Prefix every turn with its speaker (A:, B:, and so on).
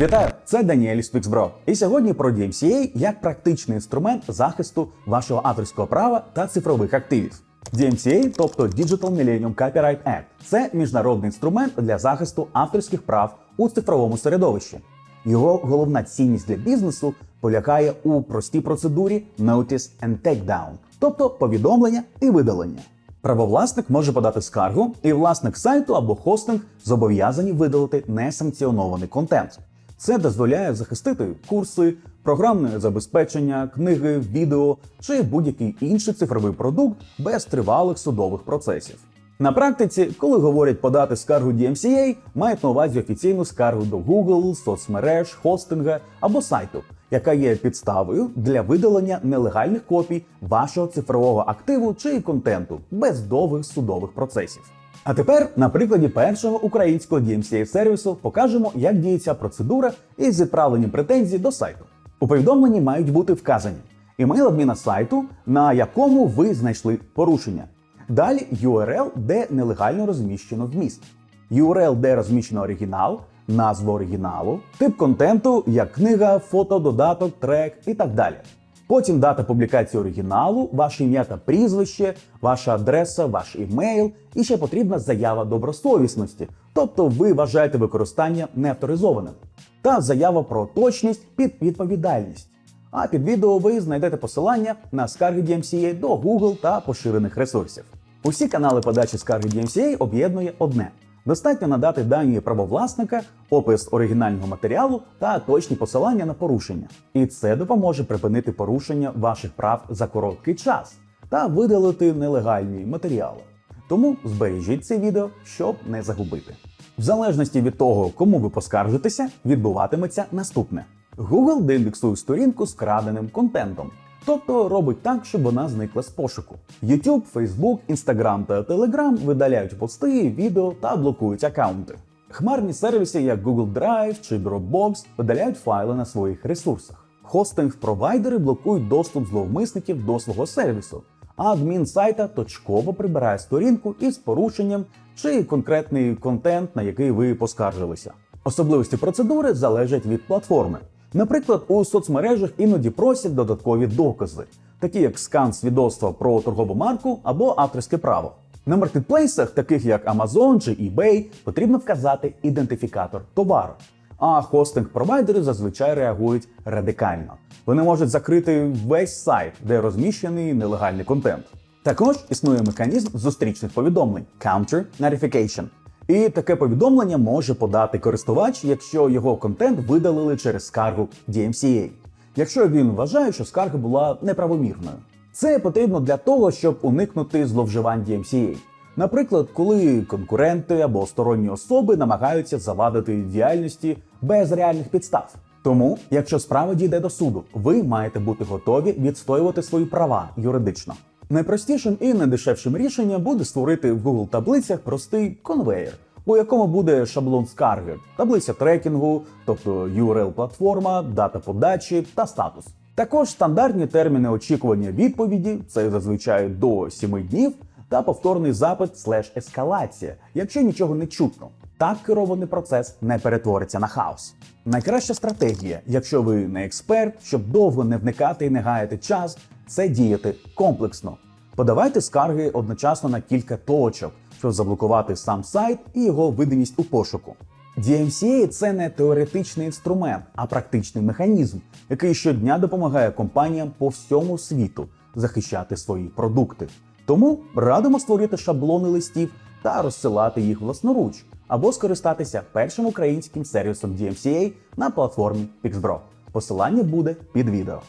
A: Вітаю! Це Даніель з Fixbro. І сьогодні про DMCA як практичний інструмент захисту вашого авторського права та цифрових активів. DMCA, тобто Digital Millennium Copyright Act, це міжнародний інструмент для захисту авторських прав у цифровому середовищі. Його головна цінність для бізнесу полягає у простій процедурі Notice and Takedown, тобто повідомлення і видалення. Правовласник може подати скаргу, і власник сайту або хостинг зобов'язані видалити несанкціонований контент. Це дозволяє захистити курси, програмне забезпечення, книги, відео чи будь-який інший цифровий продукт без тривалих судових процесів. На практиці, коли говорять подати скаргу DMCA, мають на увазі офіційну скаргу до Google, соцмереж, хостинга або сайту, яка є підставою для видалення нелегальних копій вашого цифрового активу чи контенту без довгих судових процесів. А тепер на прикладі першого українського DMCA сервісу покажемо, як діється процедура із відправленням претензій до сайту. У повідомленні мають бути вказані імейл адміна сайту, на якому ви знайшли порушення. Далі URL, де нелегально розміщено вміст. URL, де розміщено оригінал, назва оригіналу, тип контенту, як книга, фото, додаток, трек і так далі. Потім дата публікації оригіналу, ваше ім'я та прізвище, ваша адреса, ваш імейл, і ще потрібна заява добросовісності, тобто ви вважаєте використання неавторизованим, та заява про точність під відповідальність. А під відео ви знайдете посилання на скарги DMCA до Google та поширених ресурсів. Усі канали подачі скарги DMCA об'єднує одне. Достатньо надати дані правовласника, опис оригінального матеріалу та точні посилання на порушення. І це допоможе припинити порушення ваших прав за короткий час та видалити нелегальні матеріали. Тому збережіть це відео, щоб не загубити. В залежності від того, кому ви поскаржитеся, відбуватиметься наступне: Google деіндексує сторінку з краденим контентом. Тобто робить так, щоб вона зникла з пошуку. YouTube, Facebook, Instagram та Telegram видаляють пости, відео та блокують аккаунти. Хмарні сервіси, як Google Drive чи Dropbox, видаляють файли на своїх ресурсах. Хостинг-провайдери блокують доступ зловмисників до свого сервісу, а адмін сайта точково прибирає сторінку із порушенням чи конкретний контент, на який ви поскаржилися. Особливості процедури залежать від платформи. Наприклад, у соцмережах іноді просять додаткові докази, такі як скан свідоцтва про торгову марку або авторське право. На маркетплейсах, таких як Amazon чи eBay, потрібно вказати ідентифікатор товару. А хостинг-провайдери зазвичай реагують радикально. Вони можуть закрити весь сайт, де розміщений нелегальний контент. Також існує механізм зустрічних повідомлень Counter Notification. І таке повідомлення може подати користувач, якщо його контент видалили через скаргу DMCA, якщо він вважає, що скарга була неправомірною. Це потрібно для того, щоб уникнути зловживань DMCA. Наприклад, коли конкуренти або сторонні особи намагаються завадити діяльності без реальних підстав. Тому, якщо справа дійде до суду, ви маєте бути готові відстоювати свої права юридично. Найпростішим і найдешевшим рішенням буде створити в Google таблицях простий конвейер, у якому буде шаблон скарги, таблиця трекінгу, тобто URL-платформа, дата подачі та статус. Також стандартні терміни очікування відповіді це зазвичай до 7 днів, та повторний запит слеш ескалація, якщо нічого не чутно. Так керований процес не перетвориться на хаос. Найкраща стратегія, якщо ви не експерт, щоб довго не вникати і не гаяти час, це діяти комплексно. Подавайте скарги одночасно на кілька точок, щоб заблокувати сам сайт і його видимість у пошуку. DMCA – це не теоретичний інструмент, а практичний механізм, який щодня допомагає компаніям по всьому світу захищати свої продукти. Тому радимо створити шаблони листів та розсилати їх власноруч, або скористатися першим українським сервісом DMCA на платформі Pixbro. Посилання буде під відео.